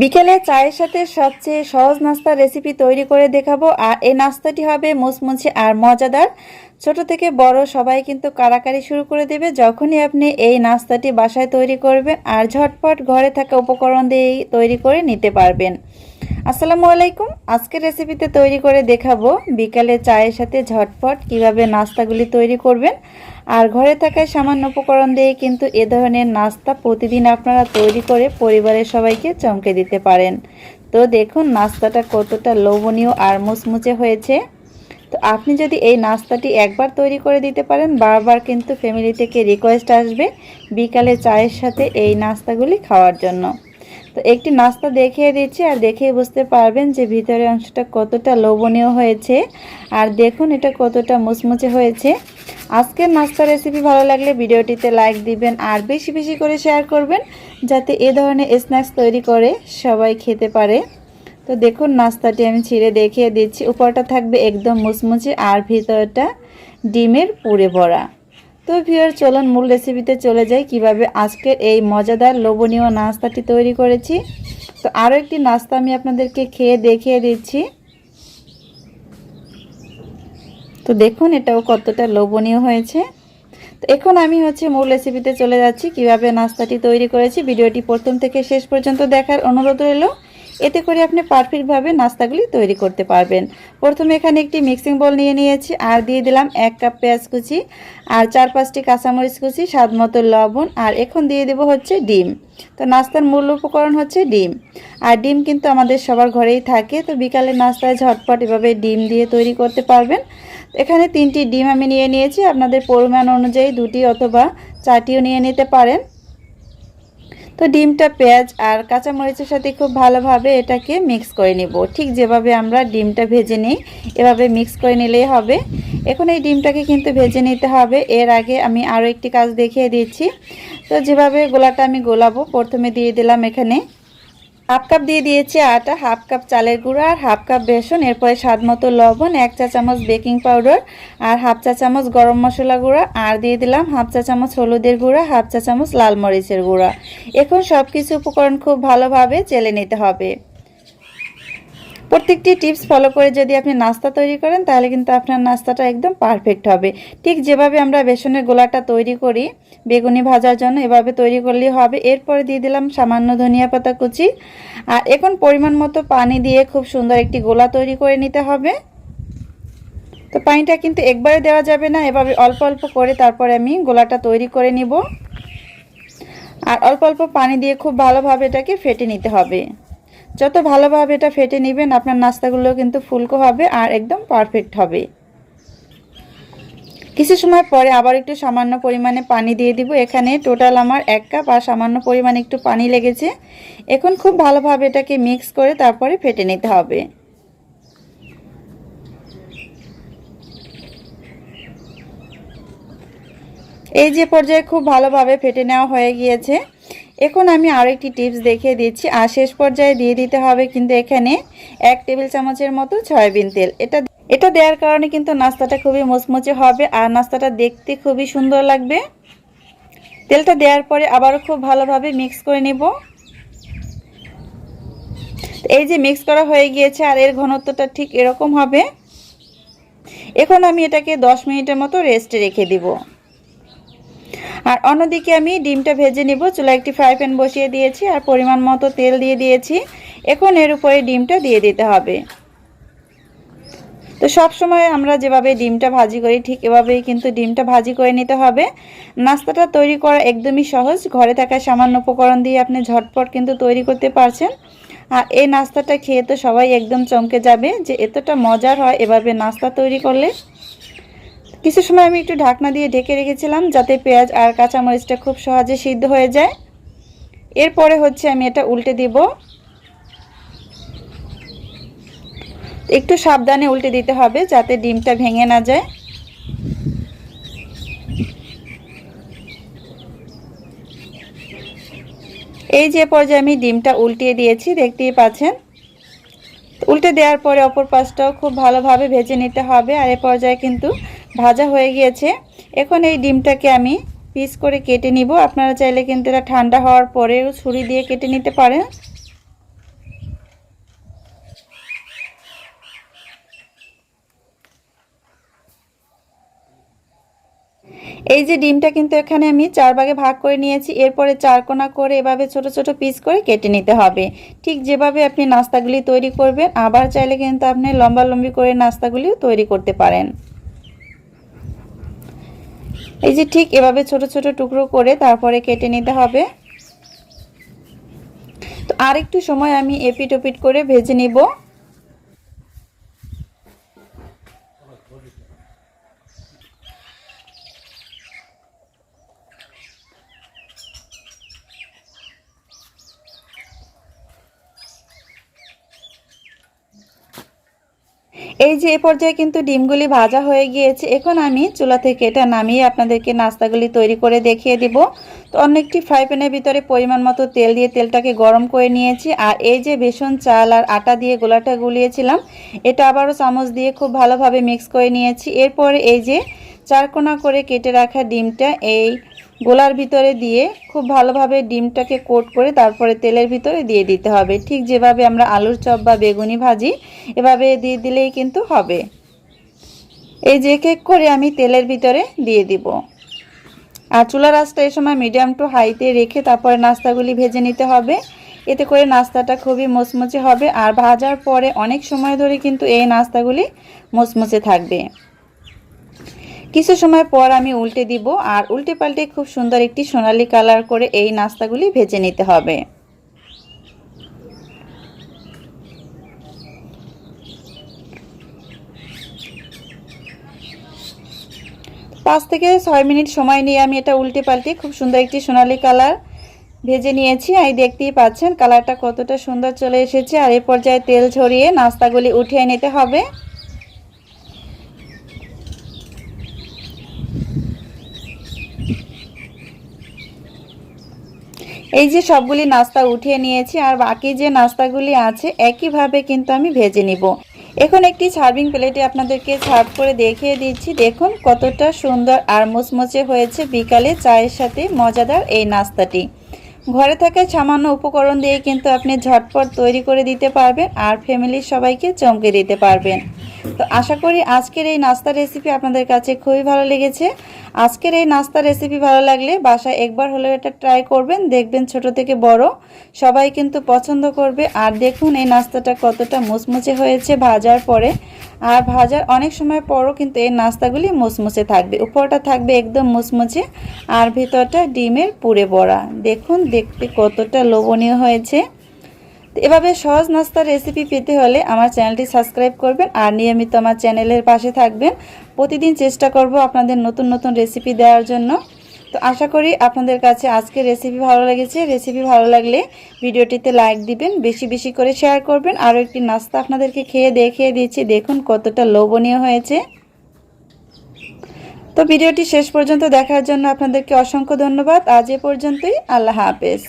বিকেলে চায়ের সাথে সবচেয়ে সহজ নাস্তার রেসিপি তৈরি করে দেখাবো। আর এই নাস্তাটি হবে মুচমুচে আর মজাদার। ছোট থেকে বড় সবাই কিন্তু কারাকারি শুরু করে দেবে যখনই আপনি এই নাস্তাটি বাসায় তৈরি করবেন আর ঝটপট ঘরে থাকা উপকরণ দিয়েই তৈরি করে নিতে পারবেন। আসসালামু আলাইকুম। আজকের রেসিপিতে তৈরি করে দেখাবো বিকালে চায়ের সাথে ঝটপট কীভাবে নাস্তাগুলি তৈরি করবেন। আর ঘরে থাকায় সামান্য উপকরণ দিয়ে কিন্তু এ ধরনের নাস্তা প্রতিদিন আপনারা তৈরি করে পরিবারের সবাইকে চমকে দিতে পারেন। তো দেখুন নাস্তাটা কতটা লোভনীয় আর মুচমুচে হয়েছে। তো আপনি যদি এই নাস্তাটি একবার তৈরি করে দিতে পারেন, বারবার কিন্তু ফ্যামিলি থেকে রিকোয়েস্ট আসবে বিকালে চায়ের সাথে এই নাস্তাগুলি খাওয়ার জন্য। তো একটি নাস্তা দেখিয়ে দিচ্ছি আর দেখেই বুঝতে পারবেন যে ভিতরের অংশটা কতটা লোভনীয় হয়েছে। আর দেখুন এটা কতটা মুচমুচে হয়েছে। আজকের নাস্তা রেসিপি ভালো লাগলে ভিডিওটিতে লাইক দিবেন আর বেশি বেশি করে শেয়ার করবেন যাতে এ ধরনের স্ন্যাক্স তৈরি করে সবাই খেতে পারে। তো দেখুন নাস্তাটি আমি ছিঁড়ে দেখিয়ে দিচ্ছি। উপরটা থাকবে একদম মুচমুচে আর ভিতরটা ডিমের পুড়ে ভরা। তো ভিউয়ার চলুন মূল রেসিপিতে চলে যাই। কীভাবে আজকের এই মজাদার লোভনীয় নাস্তাটি তৈরি করেছি। তো আরও একটি নাস্তা আমি আপনাদেরকে খেয়ে দেখিয়ে দিচ্ছি। তো দেখুন, এটাও কতটা লোভনীয় হয়েছে। তো এখন আমি হচ্ছে মূল রেসিপিতে চলে যাচ্ছি। কীভাবে নাস্তাটি তৈরি করেছি, ভিডিওটি প্রথম থেকে শেষ পর্যন্ত দেখার অনুরোধ রইল। এতে করে আপনি পারফেক্টভাবে নাস্তাগুলি তৈরি করতে পারবেন। প্রথমে এখানে একটি মিক্সিং বল নিয়ে নিয়েছি, আর দিয়ে দিলাম এক কাপ পেঁয়াজ কুচি, আর চার পাঁচটি কাঁচামরিচ কুচি স্বাদ মতো লবণ, আর এখন দিয়ে দেব হচ্ছে ডিম। তো নাস্তার মূল উপকরণ হচ্ছে ডিম। আর ডিম কিন্তু আমাদের সবার ঘরেই থাকে, তো বিকালে নাস্তায় ঝটপট এভাবে ডিম দিয়ে তৈরি করতে পারবেন। এখানে তিনটি ডিম আমি নিয়ে নিয়েছি, আপনাদের পরিমাণ অনুযায়ী দুটি অথবা চারটিও নিয়ে নিতে পারেন। তো ডিমটা পেঁয়াজ আর কাঁচামরিচের সাথে খুব ভালোভাবে এটাকে মিক্স করে নেব। ঠিক যেভাবে আমরা ডিমটা ভেজে নিই, এভাবে মিক্স করে নিলেই হবে। এখন এই ডিমটাকে কিন্তু ভেজে নিতে হবে। এর আগে আমি আরও একটি কাজ দেখিয়ে দিচ্ছি। তো যেভাবে গোলাটা আমি গোলাবো, প্রথমে দিয়ে দিলাম এখানে হাফ কাপ দিয়ে দিয়েছি আটা, হাফ কাপ চালের গুঁড়ো আর হাফ কাপ বেসন, এরপরে স্বাদ মতো লবণ, এক চা চামচ বেকিং পাউডার আর হাফ চা চামচ গরম মশলা গুঁড়া আর দিয়ে দিলাম হাফ চা চামচ হলুদের গুঁড়া, হাফ চা চামচ লাল মরিচের গুঁড়া। এখন সব কিছু উপকরণ খুব ভালোভাবে চেলে নিতে হবে। প্রত্যেকটি টিপস ফলো করে যদি আপনি নাস্তা তৈরি করেন, তাহলে কিন্তু আপনার নাস্তাটা একদম পারফেক্ট হবে। ঠিক যেভাবে আমরা বেসনের গোলাটা তৈরি করি, বেগুনি ভাজার জন্য এভাবে তৈরি করলেই হবে। এরপরে দিয়ে দিলাম সামান্য ধনিয়া পাতা কুচি। আর এখন পরিমাণ মতো পানি দিয়ে খুব সুন্দর একটি গোলা তৈরি করে নিতে হবে। তো পানিটা কিন্তু একবারে দেওয়া যাবে না, এভাবে অল্প অল্প করে তারপরে আমি গোলাটা তৈরি করে নিব। আর অল্প অল্প পানি দিয়ে খুব ভালোভাবে এটাকে ফেটে নিতে হবে। যত ভালোভাবে এটা ফেটে নেবেন, আপনার নাস্তাগুলো কিন্তু ফুলকো হবে আর একদম পারফেক্ট হবে। কিছু সময় পরে আবার একটু সামান্য পরিমাণে পানি দিয়ে দিব। এখানে টোটাল আমার এক কাপ আর সামান্য পরিমাণে একটু পানি লেগেছে। এখন খুব ভালোভাবে এটাকে মিক্স করে তারপরে ফেটে নিতে হবে। এই যে পর্যায়ে খুব ভালোভাবে ফেটে নেওয়া হয়ে গিয়েছে। এখন আমি আরও একটি টিপস দেখিয়ে দিচ্ছি। আর শেষ পর্যায়ে দিয়ে দিতে হবে কিন্তু এখানে এক টেবিল চামচের মতো সয়াবিন তেল। এটা এটা দেওয়ার কারণে কিন্তু নাস্তাটা খুবই মুচমুচে হবে আর নাস্তাটা দেখতে খুবই সুন্দর লাগবে। তেলটা দেওয়ার পরে আবারও খুব ভালোভাবে মিক্স করে নেব। এই যে মিক্স করা হয়ে গিয়েছে আর এর ঘনত্বটা ঠিক এরকম হবে। এখন আমি এটাকে দশ মিনিটের মতো রেস্টে রেখে দিব। আর অন্যদিকে আমি ডিমটা ভেজে নিব। চুলা একটি ফ্রাই প্যান বসিয়ে দিয়েছি আর পরিমাণ মতো তেল দিয়ে দিয়েছি। এখন এর উপরে ডিমটা দিয়ে দিতে হবে। তো সব সময় আমরা যেভাবে ডিমটা ভাজি করি, ঠিক এভাবেই কিন্তু ডিমটা ভাজি করে নিতে হবে। নাস্তাটা তৈরি করা একদমই সহজ। ঘরে থাকা সামান্য উপকরণ দিয়ে আপনি ঝটপট কিন্তু তৈরি করতে পারছেন। আর এই নাস্তাটা খেয়ে তো সবাই একদম চমকে যাবে যে এতটা মজার হয় এভাবে নাস্তা তৈরি করলে। কিছু সময় আমি একটু ঢাকনা দিয়ে ঢেকে রেখেছিলাম যাতে পেঁয়াজ আর কাঁচামরিচটা খুব সহজে সিদ্ধ হয়ে যায়। এরপরে হচ্ছে আমি এটা উল্টে দিব। একটু সাবধানে উল্টে দিতে হবে যাতে ডিমটা ভেঙে না যায়। এই যে পর্যায়ে আমি ডিমটা উল্টিয়ে দিয়েছি, দেখতেই পাচ্ছেন। উল্টে দেওয়ার পরে অপর পাশটাও খুব ভালোভাবে ভেজে নিতে হবে আর এ পর্যায়ে কিন্তু ভাজা হয়ে গিয়েছে। এখন এই ডিমটাকে আমি পিস করে কেটে নিব। আপনারা চাইলে কিন্তু এটা ঠান্ডা হওয়ার পরেও ছুরি দিয়ে কেটে নিতে পারেন। এই যে ডিমটা কিন্তু এখানে আমি চার ভাগে ভাগ করে নিয়েছি। এরপরে চারকোনা করে এভাবে ছোট ছোট পিস করে কেটে নিতে হবে। ঠিক যেভাবে আপনি নাস্তাগুলি তৈরি করবেন, আবার চাইলে কিন্তু আপনি লম্বা লম্বি করে নাস্তাগুলিও তৈরি করতে পারেন। এই যে ঠিক এভাবে ছোট ছোট টুকরো করে তারপরে কেটে নিতে হবে। তো আর একটু সময় আমি এপিট ওপিট করে ভেজে নিব। এই যে এ পর্যায়ে কিন্তু ডিমগুলি ভাজা হয়ে গিয়েছে, এখন আমি চুলা থেকে এটা নামিয়ে আপনাদেরকে নাস্তাগুলি তৈরি করে দেখিয়ে দিব। তো অন্য একটি ফ্রাই প্যানের ভিতরে পরিমাণ মতো তেল দিয়ে তেলটাকে গরম করে নিয়েছি, আর এই যে বেসন, চাল আর আটা দিয়ে গোলাটা গুলিয়েছিলাম, এটা আবারও চামচ দিয়ে খুব ভালোভাবে মিক্স করে নিয়েছি। এরপরে এই যে চারকোনা করে কেটে রাখা ডিমটা এই গোলার ভিতরে দিয়ে খুব ভালোভাবে ডিমটাকে কোট করে তারপরে তেলের ভিতরে দিয়ে দিতে হবে। ঠিক যেভাবে আমরা আলুর চপ বা বেগুনি ভাজি, এভাবে দিয়ে দিলেই কিন্তু হবে। এই যে কেক করে আমি তেলের ভিতরে দিয়ে দিব। আর চুলা রাসটা এই সময় মিডিয়াম টু হাইতে রেখে তারপরে নাস্তাগুলি ভেজে নিতে হবে। এতে করে নাস্তাটা খুবই মুচমুচে হবে। আর ভাজার পরে অনেক সময় ধরে কিন্তু এই নাস্তাগুলি মুচমুচে থাকবে। কিছু সময় পর আমি উল্টে দিব আর উল্টে পাল্টে খুব সুন্দর একটি সোনালি কালার করে এই নাস্তাগুলি ভেজে নিতে হবে। পাঁচ থেকে ছয় মিনিট সময় নিয়ে আমি এটা উল্টে পাল্টে খুব সুন্দর একটি সোনালি কালার ভেজে নিয়েছি। আর দেখতেই পাচ্ছেন, কালারটা কতটা সুন্দর চলে এসেছে। আর এই পর্যায়ে তেল ছড়িয়ে নাস্তাগুলি উঠিয়ে নিতে হবে। এই যে সবগুলি নাস্তা উঠিয়ে নিয়েছি আর বাকি যে নাস্তাগুলি আছে, একইভাবে কিন্তু আমি ভেজে নিব। এখন একটি সার্ভিং প্লেটে আপনাদেরকে সার্ভ করে দেখিয়ে দিচ্ছি। দেখুন কতটা সুন্দর আর মুচমুচে হয়েছে বিকালে চায়ের সাথে মজাদার এই নাস্তাটি। ঘরে থাকা সামান্য উপকরণ দিয়ে কিন্তু আপনি ঝটপট তৈরি করে দিতে পারবেন আর ফ্যামিলির সবাইকে চমকে দিতে পারবেন। তো আশা করি আজকের এই নাস্তা রেসিপি আপনাদের কাছে খুবই ভালো লেগেছে। আজকের এই নাস্তা রেসিপি ভালো লাগলে বাসায় একবার হলেও এটা ট্রাই করবেন, দেখবেন ছোট থেকে বড়। সবাই কিন্তু পছন্দ করবে। আর দেখুন এই নাস্তাটা কতটা মুচমুচে হয়েছে ভাজার পরে। আর ভাজার অনেক সময় পরও কিন্তু এই নাস্তাগুলি মুচমুচে থাকবে। উপরটা থাকবে একদম মুচমুচে আর ভিতরটা ডিমের পুড়ে বড়া। দেখুন, দেখতে কতটা লোভনীয় হয়েছে। এভাবে সহজ নাস্তার রেসিপি পেতে হলে আমার চ্যানেলটি সাবস্ক্রাইব করবেন আর নিয়মিত আমার চ্যানেলের পাশে থাকবেন। প্রতিদিন চেষ্টা করব আপনাদের নতুন নতুন রেসিপি দেওয়ার জন্য। তো আশা করি আপনাদের কাছে আজকে রেসিপি ভালো লেগেছে। রেসিপি ভালো লাগলে ভিডিওটিতে লাইক দিবেন, বেশি বেশি করে শেয়ার করবেন। আরও একটি নাস্তা আপনাদেরকে খেয়ে দেখিয়ে দিচ্ছি। দেখুন কতটা লোভনীয় হয়েছে। তো ভিডিওটি শেষ পর্যন্ত দেখার জন্য আপনাদেরকে অসংখ্য ধন্যবাদ। আজ এ পর্যন্তই। আল্লাহ হাফেজ।